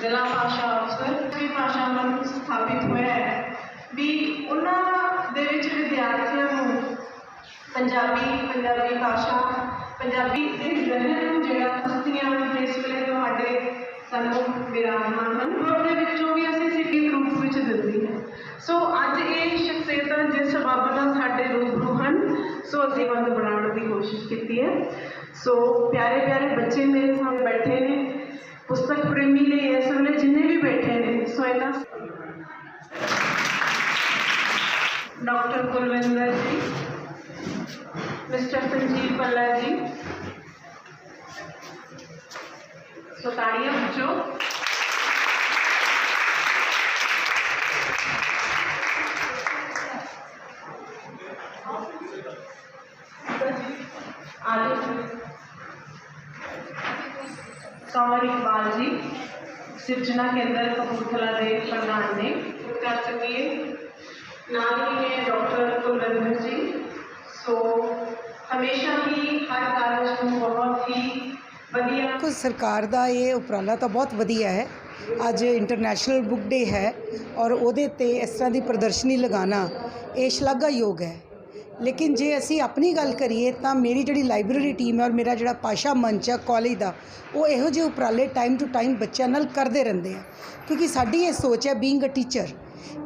ਜ਼ਿਲ੍ਹਾ ਭਾਸ਼ਾ ਅਫਸਰ ਵੀ ਭਾਸ਼ਾ ਮੰਚ ਸਥਾਪਿਤ ਹੋਇਆ ਹੈ। ਵੀ ਉਹਨਾਂ ਦੇ ਵਿੱਚ ਵਿਦਿਆਰਥੀਆਂ ਨੂੰ ਪੰਜਾਬੀ ਪੰਜਾਬੀ ਭਾਸ਼ਾ, ਪੰਜਾਬੀ ਦੇ ਲਹਿਰ ਨੂੰ ਜਿਹੜਾ ਹਸਤੀਆਂ ਇਸ ਵੇਲੇ ਤੁਹਾਡੇ ਸਾਨੂੰ ਵਿਰਾਜਮਾਨ ਹਨ, ਉਹ ਦੇ ਵਿੱਚੋਂ ਵੀ ਅਸੀਂ ਸਿੱਖੀ ਰੂਪ ਵਿੱਚ ਦਿੰਦੀ ਹੈ। ਸੋ ਅੱਜ ਇਹ ਸ਼ਖਸੀਅਤਾਂ ਜਿਸ ਸਬਬ ਨਾਲ ਸਾਡੇ ਰੂਬਰੂ ਹਨ, ਸੋ ਅਸੀਂ ਬੰਦ ਬਣਾਉਣ ਦੀ ਕੋਸ਼ਿਸ਼ ਕੀਤੀ ਹੈ। ਸੋ ਪਿਆਰੇ ਪਿਆਰੇ ਬੱਚੇ ਮੇਰੇ ਸਾਹਮਣੇ ਬੈਠੇ ਨੇ ਪੁਸਤਕ ਪ੍ਰੇਮੀ ਨੇ ਇਸ ਵੇਲੇ ਜਿੰਨੇ ਵੀ ਬੈਠੇ ਨੇ ਸੋ ਇਹਨਾਂ ਡਾਕਟਰ ਕੁਲਵਿੰਦਰ ਜੀ ਮਿਸਟਰ ਸੰਜੀਵ ਪੱਲਾ ਜੀ ਸੋ ਤਾੜੀਆਂ ਬੱਚੋ ਆਜੋ ਕੰਵਰ ਇਕਬਾਲ ਜੀ ਸਿਰਜਣਾ ਕੇਂਦਰ ਕਪੂਰਥਲਾ ਦੇ ਪ੍ਰਧਾਨ ਨੇ ਕਰ ਸਕੀਏ ਨਾਲ ਨੇ ਡਾਕਟਰ ਕੁਲਵਿੰਦਰ ਜੀ ਸੋ ਹਮੇਸ਼ਾ ਹੀ ਹਰ ਕਾਰਜ ਨੂੰ ਬਹੁਤ ਹੀ ਵਧੀਆ ਦੇਖੋ ਸਰਕਾਰ ਦਾ ਇਹ ਉਪਰਾਲਾ ਤਾਂ ਬਹੁਤ ਵਧੀਆ ਹੈ ਅੱਜ ਇੰਟਰਨੈਸ਼ਨਲ ਬੁੱਕ ਡੇ ਹੈ ਔਰ ਉਹਦੇ ਤੇ ਇਸ ਤਰ੍ਹਾਂ ਦੀ ਪ੍ਰਦਰਸ਼ਨੀ ਲਗਾਉਣਾ ਇਹ ਸ਼ਲਾਘਾਯੋਗ ਹੈ ਲੇਕਿਨ ਜੇ ਅਸੀਂ ਆਪਣੀ ਗੱਲ ਕਰੀਏ ਤਾਂ ਮੇਰੀ ਜਿਹੜੀ ਲਾਇਬ੍ਰੇਰੀ ਟੀਮ ਹੈ ਔਰ ਮੇਰਾ ਜਿਹੜਾ ਪਾਸ਼ਾ ਮੰਚ ਹੈ ਕਾਲਜ ਦਾ ਉਹ ਇਹੋ ਜਿਹੇ ਉਪਰਾਲੇ ਟਾਈਮ ਟੂ ਟਾਈਮ ਬੱਚਿਆਂ ਨਾਲ ਕਰਦੇ ਰਹਿੰਦੇ ਆ ਕਿਉਂਕਿ ਸਾਡੀ ਇਹ ਸੋਚ ਹੈ ਬੀਇੰਗ ਅ ਟੀਚਰ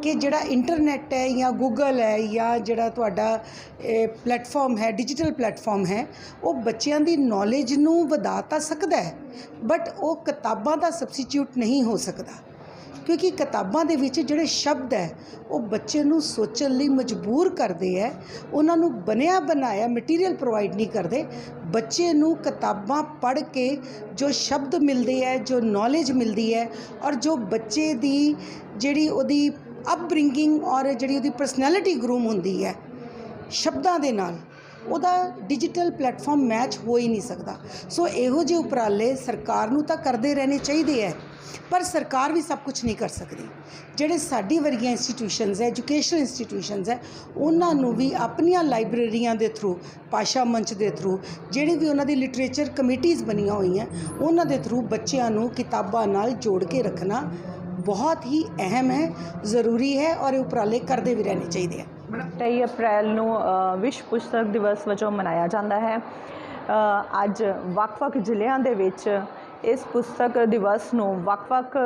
ਕਿ ਜਿਹੜਾ ਇੰਟਰਨੈਟ ਹੈ ਜਾਂ ਗੂਗਲ ਹੈ ਜਾਂ ਜਿਹੜਾ ਤੁਹਾਡਾ ਪਲੇਟਫਾਰਮ ਹੈ, ਡਿਜੀਟਲ ਪਲੇਟਫਾਰਮ ਹੈ, ਉਹ ਬੱਚਿਆਂ ਦੀ ਨੌਲੇਜ ਨੂੰ ਵਧਾ ਤਾਂ ਸਕਦਾ ਹੈ ਬਟ ਉਹ ਕਿਤਾਬਾਂ ਦਾ ਸਬਸਟੀਟਿਊਟ ਨਹੀਂ ਹੋ ਸਕਦਾ। ਕਿਉਂਕਿ ਕਿਤਾਬਾਂ ਦੇ ਵਿੱਚ ਜਿਹੜੇ ਸ਼ਬਦ ਹੈ, ਉਹ ਬੱਚੇ ਨੂੰ ਸੋਚਣ ਲਈ ਮਜਬੂਰ ਕਰਦੇ ਹੈ। ਉਹਨਾਂ ਨੂੰ ਬਣਿਆ ਬਣਾਇਆ ਮਟੀਰੀਅਲ ਪ੍ਰੋਵਾਈਡ ਨਹੀਂ ਕਰਦੇ। ਬੱਚੇ ਨੂੰ ਕਿਤਾਬਾਂ ਪੜ੍ਹ ਕੇ ਜੋ ਸ਼ਬਦ ਮਿਲਦੇ ਹੈ, ਜੋ ਨੌਲੇਜ ਮਿਲਦੀ ਹੈ ਔਰ ਜੋ ਬੱਚੇ ਦੀ ਜਿਹੜੀ ਉਹਦੀ ਅਪਬ੍ਰਿੰਗਿੰਗ ਔਰ ਜਿਹੜੀ ਉਹਦੀ ਪਰਸਨੈਲਿਟੀ ਗਰੂਮ ਹੁੰਦੀ ਹੈ, ਸ਼ਬਦਾਂ ਦੇ ਨਾਲ, ਉਹਦਾ ਡਿਜੀਟਲ ਪਲੇਟਫਾਰਮ ਮੈਚ ਹੋ ਹੀ ਨਹੀਂ ਸਕਦਾ। ਸੋ ਇਹੋ ਜਿਹੇ ਉਪਰਾਲੇ ਸਰਕਾਰ ਨੂੰ ਤਾਂ ਕਰਦੇ ਰਹਿਣੇ ਚਾਹੀਦੇ ਹੈ। ਪਰ ਸਰਕਾਰ ਵੀ ਸਭ ਕੁਝ ਨਹੀਂ ਕਰ ਸਕਦੀ। ਜਿਹੜੇ ਸਾਡੀ ਵਰਗੀਆਂ ਇੰਸਟੀਟਿਊਸ਼ਨਸ ਹੈ ਐਜੂਕੇਸ਼ਨਲ ਇੰਸਟੀਟਿਊਸ਼ਨਸ ਹੈ, ਉਹਨਾਂ ਨੂੰ ਵੀ ਆਪਣੀਆਂ ਲਾਇਬ੍ਰੇਰੀਆਂ ਦੇ ਥਰੂ ਪਾਸ਼ਾ ਮੰਚ ਦੇ ਥਰੂ ਜਿਹੜੀ ਵੀ ਉਹਨਾਂ ਦੀ ਲਿਟਰੇਚਰ ਕਮੇਟੀਆਂ ਬਣੀਆਂ ਹੋਈਆਂ, ਉਹਨਾਂ ਦੇ ਥਰੂ ਬੱਚਿਆਂ ਨੂੰ ਕਿਤਾਬਾਂ ਨਾਲ ਜੋੜ ਕੇ ਰੱਖਣਾ ਬਹੁਤ ਹੀ ਅਹਿਮ ਹੈ, ਜ਼ਰੂਰੀ ਹੈ ਔਰ ਇਹ ਉਪਰਾਲੇ ਕਰਦੇ ਵੀ ਰਹਿਣੇ ਚਾਹੀਦੇ ਆ। 23 ਅਪ੍ਰੈਲ ਨੂੰ ਵਿਸ਼ਵ ਪੁਸਤਕ ਦਿਵਸ ਵਜੋਂ ਮਨਾਇਆ ਜਾਂਦਾ ਹੈ। ਅੱਜ ਵੱਖ-ਵੱਖ ਜ਼ਿਲ੍ਹਿਆਂ ਦੇ ਵਿੱਚ ਇਸ ਪੁਸਤਕ ਦਿਵਸ ਨੂੰ ਵੱਖ-ਵੱਖ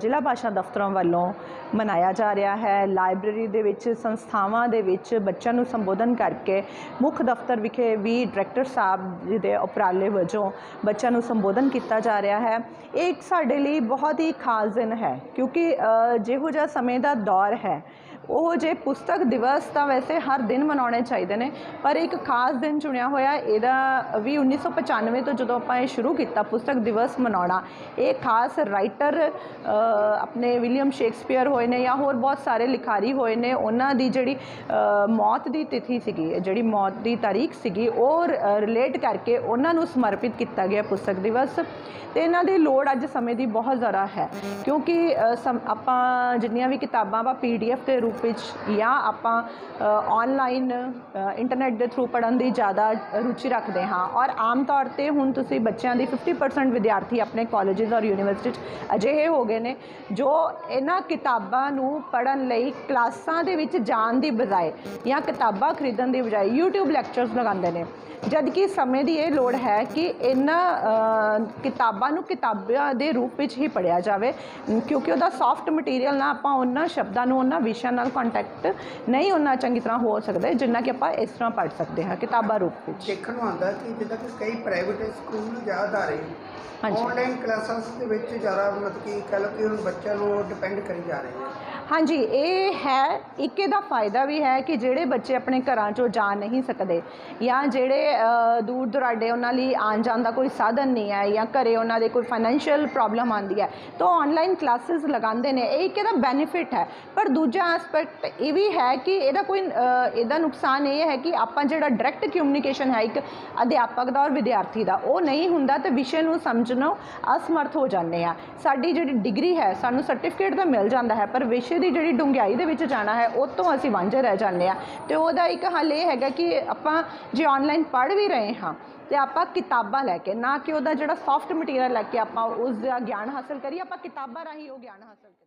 ਜ਼ਿਲ੍ਹਾ ਭਾਸ਼ਾ ਦਫ਼ਤਰਾਂ ਵੱਲੋਂ ਮਨਾਇਆ ਜਾ ਰਿਹਾ ਹੈ। ਲਾਇਬ੍ਰੇਰੀ ਦੇ ਵਿੱਚ, ਸੰਸਥਾਵਾਂ ਦੇ ਵਿੱਚ ਬੱਚਿਆਂ ਨੂੰ ਸੰਬੋਧਨ ਕਰਕੇ ਮੁੱਖ ਦਫ਼ਤਰ ਵਿਖੇ ਵੀ ਡਾਇਰੈਕਟਰ ਸਾਹਿਬ ਜੀ ਦੇ ਉਪਰਾਲੇ ਵਜੋਂ ਬੱਚਿਆਂ ਨੂੰ ਸੰਬੋਧਨ ਕੀਤਾ ਜਾ ਰਿਹਾ ਹੈ। ਇਹ ਇੱਕ ਸਾਡੇ ਲਈ ਬਹੁਤ ਹੀ ਖਾਸ ਦਿਨ ਹੈ ਕਿਉਂਕਿ ਜਿਹੋ ਜਿਹਾ ਸਮੇਂ ਦਾ ਦੌਰ ਹੈ ਉਹ ਜੇ ਪੁਸਤਕ ਦਿਵਸ ਤਾਂ ਵੈਸੇ ਹਰ ਦਿਨ ਮਨਾਉਣੇ ਚਾਹੀਦੇ ਨੇ, ਪਰ ਇੱਕ ਖਾਸ ਦਿਨ ਚੁਣਿਆ ਹੋਇਆ ਇਹਦਾ ਵੀ 1995 ਤੋਂ ਜਦੋਂ ਆਪਾਂ ਇਹ ਸ਼ੁਰੂ ਕੀਤਾ ਪੁਸਤਕ ਦਿਵਸ ਮਨਾਉਣਾ, ਇਹ ਖਾਸ ਰਾਈਟਰ ਆਪਣੇ ਵਿਲੀਅਮ ਸ਼ੇਕਸਪੀਅਰ ਹੋਏ ਨੇ ਜਾਂ ਹੋਰ ਬਹੁਤ ਸਾਰੇ ਲਿਖਾਰੀ ਹੋਏ ਨੇ, ਉਹਨਾਂ ਦੀ ਜਿਹੜੀ ਮੌਤ ਦੀ ਤਿਥੀ ਸੀਗੀ, ਜਿਹੜੀ ਮੌਤ ਦੀ ਤਾਰੀਖ ਸੀਗੀ, ਉਹ ਰਿਲੇਟ ਕਰਕੇ ਉਹਨਾਂ ਨੂੰ ਸਮਰਪਿਤ ਕੀਤਾ ਗਿਆ ਪੁਸਤਕ ਦਿਵਸ। ਤੇ ਇਹਨਾਂ ਦੀ ਲੋੜ ਅੱਜ ਸਮੇਂ ਦੀ ਬਹੁਤ ਜ਼ਿਆਦਾ ਹੈ, ਕਿਉਂਕਿ ਸਮ- ਆਪਾਂ ਜਿੰਨੀਆਂ ਵੀ ਕਿਤਾਬਾਂ ਆਪਾਂ ਪੀਡੀਐਫ ਦੇ ਰੂਪ ਵਿੱਚ ਜਾਂ ਆਪਾਂ ਆਨਲਾਈਨ ਇੰਟਰਨੈਟ ਦੇ ਥਰੂ ਪੜਨ ਦੀ ਜ਼ਿਆਦਾ ਰੁਚੀ ਰੱਖਦੇ ਹਾਂ। ਔਰ ਆਮ ਤੌਰ ਤੇ ਹੁਣ ਤੁਸੀਂ ਬੱਚਿਆਂ ਦੀ 50% ਵਿਦਿਆਰਥੀ ਆਪਣੇ ਕਾਲਜਸ ਔਰ ਯੂਨੀਵਰਸਿਟੀ 'ਚ ਅਜਿਹੇ ਹੋ ਗਏ ਨੇ, ਜੋ ਇਹਨਾਂ ਕਿਤਾਬਾਂ ਨੂੰ ਪੜਨ ਲਈ ਕਲਾਸਾਂ ਦੇ ਵਿੱਚ ਜਾਣ ਦੀ ਬਜਾਏ ਜਾਂ ਕਿਤਾਬਾਂ ਖਰੀਦਣ ਦੀ ਬਜਾਏ YouTube ਲੈਕਚਰਸ ਲਗਾਉਂਦੇ ਨੇ। ਜਦ ਕਿ ਸਮੇਂ ਦੀ ਇਹ ਲੋੜ ਹੈ ਕਿ ਇਹਨਾਂ ਕਿਤਾਬਾਂ ਨੂੰ ਕਿਤਾਬਾਂ ਦੇ ਰੂਪ ਵਿੱਚ ਹੀ ਪੜਿਆ ਜਾਵੇ, ਕਿਉਂਕਿ ਉਹਦਾ ਸੌਫਟ ਮਟੀਰੀਅਲ ਨਾਲ ਆਪਾਂ ਉਹਨਾਂ ਸ਼ਬਦਾਂ ਨੂੰ, ਉਹਨਾਂ ਵਿਸ਼ਿਆਂ ਨਾਲ ਕੰਟੈਕਟ ਨਹੀਂ ਉਹਨਾਂ ਚੰਗੀ ਤਰ੍ਹਾਂ ਹੋ ਸਕਦੇ ਜਿੰਨਾ ਕਿ ਆਪਾਂ ਇਸ ਤਰ੍ਹਾਂ ਪੜ੍ਹ ਸਕਦੇ ਹਾਂ ਕਿਤਾਬਾਂ ਰੂਪ ਵਿੱਚ ਦੇਖਣ ਨੂੰ ਆਉਂਦਾ ਕਿ ਜਿੱਦਾਂ ਕਿ ਕਈ ਪ੍ਰਾਈਵੇਟ ਸਕੂਲ ਜ਼ਿਆਦਾ ਰਹੇ ਹਾਂਜੀ। ਆਨਲਾਈਨ ਕਲਾਸਾਂ ਦੇ ਵਿੱਚ ਜ਼ਿਆਦਾ ਮਤਲਬ ਕਿ ਕਹਿ ਲਓ ਕਿ ਹੁਣ ਬੱਚਿਆਂ ਨੂੰ ਡਿਪੈਂਡ ਕਰੀ ਜਾ ਰਹੇ ਹੈ ਹਾਂਜੀ, ਇਹ ਹੈ, ਇੱਕ ਇਹਦਾ ਫਾਇਦਾ ਵੀ ਹੈ ਕਿ ਜਿਹੜੇ ਬੱਚੇ ਆਪਣੇ ਘਰਾਂ ਚੋਂ ਜਾ ਨਹੀਂ ਸਕਦੇ ਜਾਂ ਜਿਹੜੇ ਦੂਰ ਦੁਰਾਡੇ ਉਹਨਾਂ ਲਈ ਆਉਣ ਜਾਣ ਦਾ ਕੋਈ ਸਾਧਨ ਨਹੀਂ ਹੈ ਜਾਂ ਘਰੇ ਉਹਨਾਂ ਦੇ ਕੋਈ ਫਾਈਨੈਂਸ਼ੀਅਲ ਪ੍ਰੋਬਲਮ ਆਉਂਦੀ ਹੈ, ਤਾਂ ਆਨਲਾਈਨ ਕਲਾਸਿਸ ਲਗਾਉਂਦੇ ਨੇ। ਇਹ ਇੱਕ ਇਹਦਾ ਬੈਨੀਫਿਟ ਹੈ। ਪਰ ਦੂਜਾ ਐਸਪੈਕਟ ਇਹ ਵੀ ਹੈ ਕਿ ਇਹਦਾ ਕੋਈ ਇਹਦਾ ਨੁਕਸਾਨ ਇਹ ਹੈ ਕਿ ਆਪਾਂ ਜਿਹੜਾ ਡਾਇਰੈਕਟ ਕਮਿਊਨੀਕੇਸ਼ਨ ਹੈ ਇੱਕ ਅਧਿਆਪਕ ਦਾ ਔਰ ਵਿਦਿਆਰਥੀ ਦਾ, ਉਹ ਨਹੀਂ ਹੁੰਦਾ ਤੇ ਵਿਸ਼ੇ ਨੂੰ ਸਮਝਣੋਂ ਅਸਮਰਥ ਹੋ ਜਾਂਦੇ ਆ। ਸਾਡੀ ਜਿਹੜੀ ਡਿਗਰੀ ਹੈ, ਸਾਨੂੰ ਸਰਟੀਫਿਕੇਟ ਤਾਂ ਮਿਲ ਜਾਂਦਾ ਹੈ, ਪਰ ਵਿਸ਼ੇ ਵਿਸ਼ੇ ਦੀ ਜਿਹੜੀ ਡੂੰਘਾਈ ਦੇ ਵਿੱਚ ਜਾਣਾ ਹੈ, ਉਹ ਤੋਂ ਅਸੀਂ ਵਾਂਝੇ ਰਹਿ ਜਾਂਦੇ ਆ ਤੇ ਉਹਦਾ ਇੱਕ ਹੱਲ ਇਹ ਹੈਗਾ ਕਿ ਆਪਾਂ ਜੇ ਆਨਲਾਈਨ ਪੜ੍ਹ ਵੀ ਰਹੇ ਹਾਂ, ਤੇ ਆਪਾਂ ਕਿਤਾਬਾਂ ਲੈ ਕੇ, ਨਾ ਕਿ ਉਹਦਾ ਜਿਹੜਾ ਸੌਫਟ ਮਟੀਰੀਅਲ ਲੈ ਕੇ ਆਪਾਂ ਉਸ ਦਾ ਗਿਆਨ ਹਾਸਲ ਕਰੀਏ, ਆਪਾਂ ਕਿਤਾਬਾਂ ਰਾਹੀਂ ਉਹ ਗਿਆਨ ਹਾਸਲ